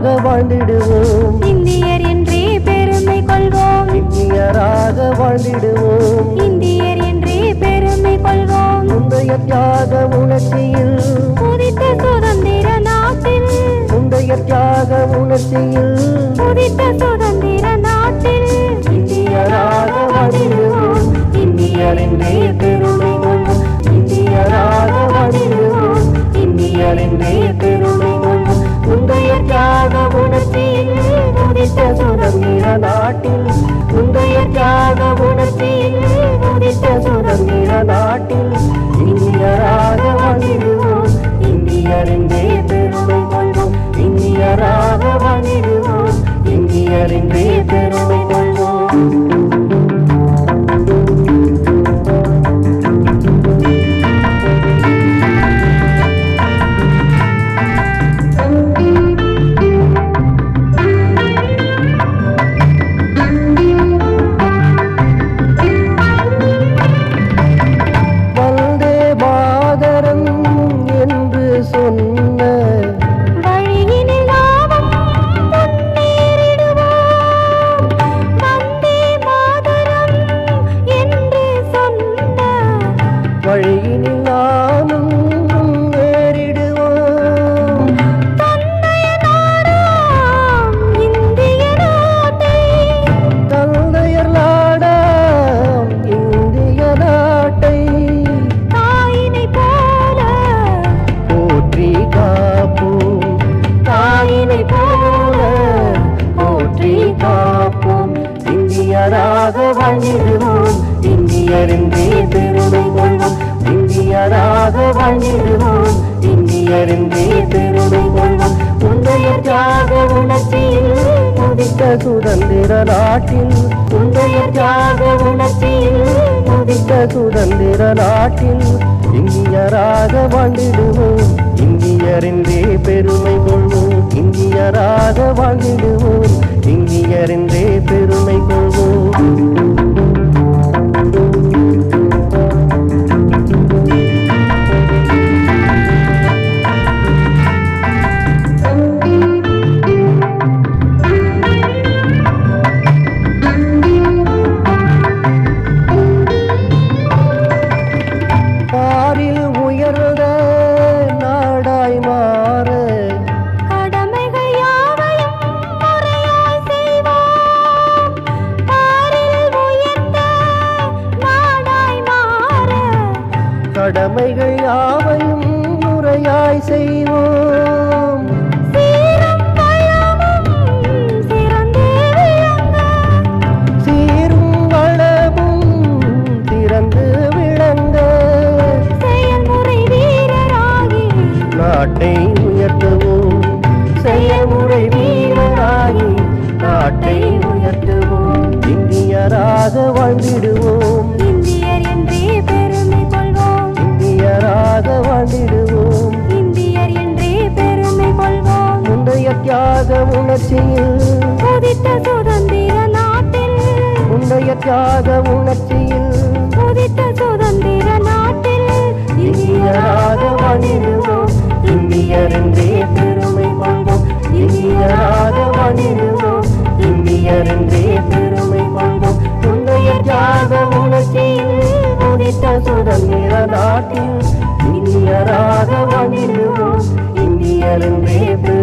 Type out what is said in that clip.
இந்தியராக வாழ்ந்திடுவோம். இந்தியர் என்றே பெருமை கொள்வோம். இந்தியராக வாழ்ந்திடுவோம். இந்தியர் என்றே பெருமை கொள்வோம். முந்தைய தியாக உணர்ச்சியில் உதித்த சுதந்திர நாட்டில் முந்தைய தியாக உணர்ச்சியில் உதித்த சுதந்திர வழியினில் நானும் ஏறிடுவோம் தந்தைய தந்தையர் நாடாம் இந்திய நாட்டை தாயினை போல போற்றி காப்போம். தாயினை போல போற்றி காப்போம். இந்தியராக வாழ்ந்திடுவோம். இந்தியராக வாழ்ந்திடுவோம். இந்தியர் என்றே பெருமை கொள்வோம். முந்தைய தியாக உணர்ச்சியில் முதித்த சுதந்திர நாட்டில். முந்தைய தியாக உணர்ச்சியில் முதித்த சுதந்திர நாட்டில். இந்தியராக வாழ்ந்திடுவோம். இந்தியர் பெருமை கொள்வோம். இந்தியராக வாழ்ந்திடுவோம். கடமைகள் யாவையும் முறையாய் செய்வோம். சீரும் வளமும் திறந்து விளங்க. செயல்முறை வீரராகி நாட்டை உயர்த்துவோம். செயல்முறை வீரராகி நாட்டை உயர்த்துவோம். இந்தியராக வாழ்ந்திடுவோம் அயற்றாத உணர்ச்சியில் உதித்த சுதந்திர நாட்டில் உன்னையற்றாத உணர்ச்சியில் உதித்த சுதந்திர நாட்டில் இந்தியராக வாணிடுவோம் இந்தியரென்றே பெருமை கொள்வோம். இந்தியராக வாணிடுவோம் இந்தியரென்றே பெருமை கொள்வோம். உன்னையற்றாத உணர்ச்சியில் உதித்த சுதந்திர நாட்டில் இந்தியராக வாணிடுவோம் இந்தியரென்றே பெருமை